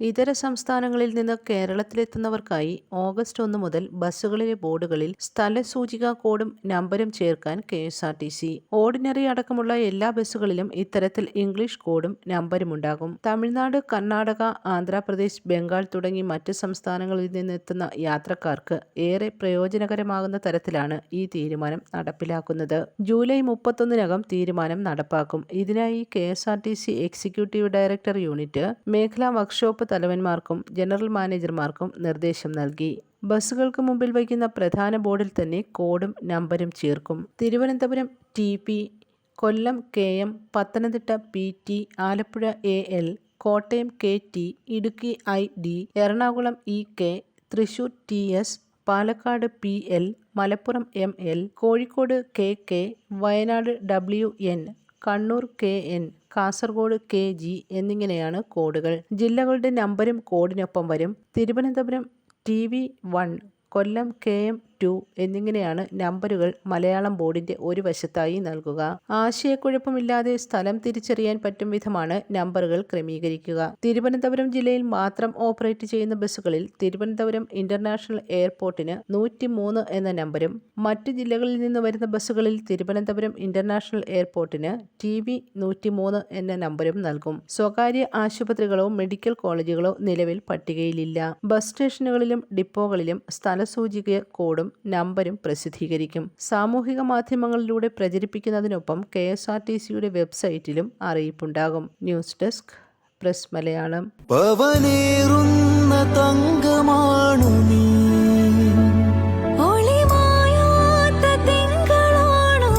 ഇതര സംസ്ഥാനങ്ങളിൽ നിന്ന് കേരളത്തിലെത്തുന്നവർക്കായി ഓഗസ്റ്റ് ഒന്ന് മുതൽ ബസ്സുകളിലെ ബോർഡുകളിൽ സ്ഥലസൂചികാ കോഡും നമ്പരും ചേർക്കാൻ K S R T C. Ordinary അടക്കമുള്ള എല്ലാ ബസ്സുകളിലും ഇത്തരത്തിൽ ഇംഗ്ലീഷ് കോഡും നമ്പരും ഉണ്ടാകും. തമിഴ്നാട് കർണാടക ആന്ധ്രാപ്രദേശ് ബംഗാൾ തുടങ്ങി മറ്റ് സംസ്ഥാനങ്ങളിൽ നിന്നെത്തുന്ന യാത്രക്കാർക്ക് ഏറെ പ്രയോജനകരമാകുന്ന തരത്തിലാണ് ഈ തീരുമാനം നടപ്പിലാക്കുന്നത്. ജൂലൈ മുപ്പത്തൊന്നിനകം തീരുമാനം നടപ്പാക്കും. ഇതിനായി കെ എക്സിക്യൂട്ടീവ് ഡയറക്ടർ യൂണിറ്റ് മേഖലാ വർക്ക്ഷോപ്പ് തലവന്മാർക്കും ജനറൽ മാനേജർമാർക്കും നിർദ്ദേശം നൽകി. ബസ്സുകൾക്ക് മുമ്പിൽ വയ്ക്കുന്ന പ്രധാന ബോർഡിൽ തന്നെ കോഡും നമ്പരും ചേർക്കും. Thiruvananthapuram T P Kollam K M Pathanamthitta P T Alappuzha A L Kottayam K T Idukki I D Ernakulam E K Thrissur T S Palakkad P L Malappuram M L Kozhikode K K Wayanad W N Kannur K N Kasaragod K G എന്നിങ്ങനെയാണ് കോഡുകൾ. ജില്ലകളുടെ നമ്പരും കോഡിനൊപ്പം വരും. Thiruvananthapuram T V one Kollam K M two എന്നിങ്ങനെയാണ് നമ്പറുകൾ മലയാളം ബോർഡിന്റെ ഒരു വശത്തായി നൽകുക. ആശയക്കുഴപ്പമില്ലാതെ സ്ഥലം തിരിച്ചറിയാൻ പറ്റും വിധമാണ് നമ്പറുകൾ ക്രമീകരിക്കുക. തിരുവനന്തപുരം ജില്ലയിൽ മാത്രം ഓപ്പറേറ്റ് ചെയ്യുന്ന ബസ്സുകളിൽ തിരുവനന്തപുരം ഇന്റർനാഷണൽ എയർപോർട്ടിന് നൂറ്റി മൂന്ന് എന്ന നമ്പരും മറ്റ് ജില്ലകളിൽ നിന്ന് വരുന്ന ബസ്സുകളിൽ തിരുവനന്തപുരം ഇന്റർനാഷണൽ എയർപോർട്ടിന് ടി വി നൂറ്റിമൂന്ന് എന്ന നമ്പരും നൽകും. സ്വകാര്യ ആശുപത്രികളോ മെഡിക്കൽ കോളേജുകളോ നിലവിൽ പട്ടികയിലില്ല. ബസ് സ്റ്റേഷനുകളിലും ഡിപ്പോകളിലും സ്ഥലസൂചിക കോഡും നമ്പരും പ്രസിദ്ധീകരിക്കും. സാമൂഹിക മാധ്യമങ്ങളിലൂടെ പ്രചരിപ്പിക്കുന്നതിനൊപ്പം കെ എസ് ആർ ടി സിയുടെ വെബ്സൈറ്റിലും അറിയിപ്പുണ്ടാകും. News desk press Malayalam. തങ്കമാണു നീ. ഒളിമായാത്ത തിങ്കളാണോ